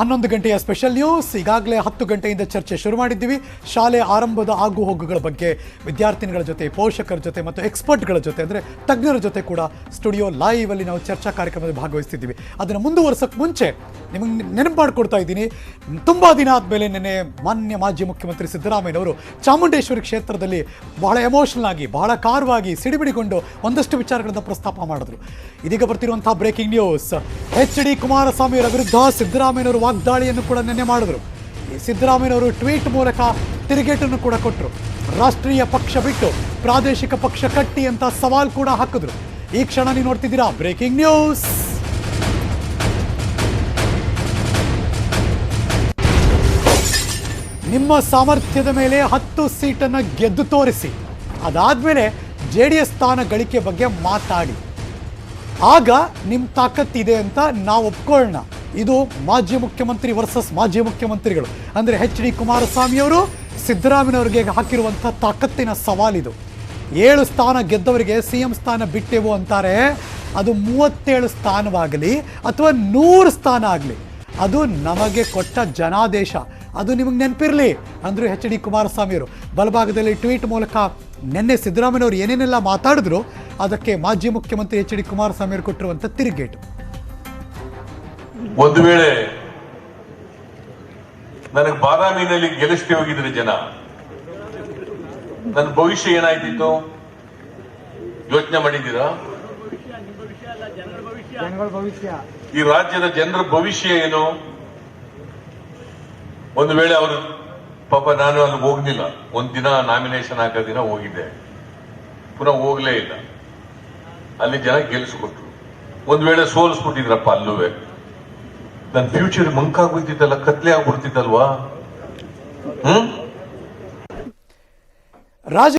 ಹನ್ನೊಂದು ಗಂಟೆಯ special news ಈಗಾಗಲೇ ಹತ್ತು ಗಂಟೆಯಿಂದ ಚರ್ಚೆ ಶುರು ಮಾಡಿದ್ದೀವಿ. ಶಾಲೆ ಆರಂಭದ ಆಗು ಹೋಗುಗಳ ಬಗ್ಗೆ ವಿದ್ಯಾರ್ಥಿನಿಗಳ ಜೊತೆ, ಪೋಷಕರ ಜೊತೆ ಮತ್ತು ಎಕ್ಸ್ಪರ್ಟ್ಗಳ ಜೊತೆ, ಅಂದರೆ ತಜ್ಞರ ಜೊತೆ ಕೂಡ ಸ್ಟುಡಿಯೋ ಲೈವ್ ಅಲ್ಲಿ ನಾವು ಚರ್ಚಾ ಕಾರ್ಯಕ್ರಮದಲ್ಲಿ ಭಾಗವಹಿಸ್ತಿದ್ದೀವಿ. ಅದನ್ನು ಮುಂದುವರ್ಸೋಕ್ಕೆ ಮುಂಚೆ ನಿಮಗೆ ನೆನಪು ಮಾಡಿಕೊಡ್ತಾ ಇದ್ದೀನಿ. ತುಂಬ ದಿನ ಆದಮೇಲೆ ನಿನ್ನೆ ಮಾನ್ಯ ಮಾಜಿ ಮುಖ್ಯಮಂತ್ರಿ ಸಿದ್ದರಾಮಯ್ಯನವರು ಚಾಮುಂಡೇಶ್ವರಿ ಕ್ಷೇತ್ರದಲ್ಲಿ ಬಹಳ ಎಮೋಷನಲ್ ಆಗಿ, ಬಹಳ ಕಾರವಾಗಿ ಸಿಡಿಬಿಡಿಗೊಂಡು ಒಂದಷ್ಟು ವಿಚಾರಗಳನ್ನು ಪ್ರಸ್ತಾಪ ಮಾಡಿದ್ರು. ಇದೀಗ ಬರ್ತಿರುವಂತಹ breaking news H D Kumaraswamy ಅವರ ವಿರುದ್ಧ ಸಿದ್ದರಾಮಯ್ಯನವರು ವಾಗ್ದಾಳಿಯನ್ನು ಕೂಡ ನಿನ್ನೆ ಮಾಡಿದ್ರು. ಸಿದ್ದರಾಮಯ್ಯನವರು ಟ್ವೀಟ್ ಮೂಲಕ ತಿರುಗೇಟನ್ನು ಕೂಡ ಕೊಟ್ಟರು ರಾಷ್ಟ್ರೀಯ ಪಕ್ಷ ಬಿಟ್ಟು ಪ್ರಾದೇಶಿಕ ಪಕ್ಷ ಕಟ್ಟಿ ಅಂತ ಸವಾಲ್ ಕೂಡ ಹಾಕಿದ್ರು. ಈ ಕ್ಷಣ ನೀವು ನೋಡ್ತಿದ್ದೀರಾ? Breaking news! ನಿಮ್ಮ ಸಾಮರ್ಥ್ಯದ ಮೇಲೆ ಹತ್ತು ಸೀಟನ್ನು ಗೆದ್ದು ತೋರಿಸಿ. ಅದಾದ್ಮೇಲೆ ಜೆ ಡಿ ಎಸ್ ಸ್ಥಾನ ಗಳಿಕೆ ಬಗ್ಗೆ ಮಾತಾಡಿ. ಆಗ ನಿಮ್ಮ ತಾಕತ್ತಿದೆ ಅಂತ ನಾವು ಒಪ್ಕೊಳ್ಳೋಣ. ಇದು ಮಾಜಿ ಮುಖ್ಯಮಂತ್ರಿ ವರ್ಸಸ್ ಮಾಜಿ ಮುಖ್ಯಮಂತ್ರಿಗಳು. ಅಂದರೆ ಎಚ್ ಡಿ ಕುಮಾರಸ್ವಾಮಿಯವರು ಸಿದ್ದರಾಮಯ್ಯವರಿಗೆ ಹಾಕಿರುವಂಥ ತಾಕತ್ತಿನ ಸವಾಲಿದು ಏಳು ಸ್ಥಾನ ಗೆದ್ದವರಿಗೆ ಸಿ ಎಂ ಸ್ಥಾನ ಬಿಟ್ಟೆವು ಅಂತಾರೆ. ಅದು ಮೂವತ್ತೇಳು ಸ್ಥಾನವಾಗಲಿ ಅಥವಾ ನೂರು ಸ್ಥಾನ ಆಗಲಿ, ಅದು ನಮಗೆ ಕೊಟ್ಟ ಜನಾದೇಶ. ಅದು ನಿಮಗೆ ನೆನಪಿರಲಿ ಅಂದರು ಎಚ್ ಡಿ ಕುಮಾರಸ್ವಾಮಿಯವರು ಬಲಭಾಗದಲ್ಲಿ ಟ್ವೀಟ್ ಮೂಲಕ ನಿನ್ನೆ ಸಿದ್ದರಾಮಯ್ಯವರು ಏನೇನೆಲ್ಲ ಮಾತಾಡಿದ್ರು, ಅದಕ್ಕೆ ಮಾಜಿ ಮುಖ್ಯಮಂತ್ರಿ ಎಚ್ ಡಿ ಕುಮಾರಸ್ವಾಮಿಯವರು ಕೊಟ್ಟಿರುವಂಥ ತಿರುಗೇಟು. ಒಂದು ವೇಳೆ ನನಗೆ ಬಾದಾಮಿನಲ್ಲಿ ಗೆಲ್ಲಿಸ್ತಿ ಹೋಗಿದ್ರೆ ಜನ. ನನ್ನ ಭವಿಷ್ಯ ಏನಾಯ್ತಿತ್ತು? ಯೋಚನೆ ಮಾಡಿದ್ದೀರಾ? ಈ ರಾಜ್ಯದ ಜನರ ಭವಿಷ್ಯ ಏನು? ಒಂದು ವೇಳೆ ಅವರು ಪಾಪ ನಾನು ಅಲ್ಲಿ ಹೋಗ್ಲಿಲ್ಲ. ಒಂದ್ ದಿನ ನಾಮಿನೇಷನ್ ಹಾಕೋ ದಿನ ಹೋಗಿದ್ದೆ. ಪುನಃ ಹೋಗ್ಲೇ ಇಲ್ಲ. ಅಲ್ಲಿ ಜನ ಗೆಲ್ಲಿಸ್ಕೊಟ್ರು. ಒಂದ್ ವೇಳೆ ಸೋಲಿಸ್ಬಿಟ್ಟಿದ್ರಪ್ಪ ಅಲ್ಲುವೆ. ನನ್ನ ಫ್ಯೂಚರ್ ಮಂಕಾಗೋಯ್ತಿದ್ದಲ್ಲ ಕತ್ಲೆ ಆಗ್ಬಿಡ್ತಿದ್ದಲ್ವಾ ಹ್ಮ್?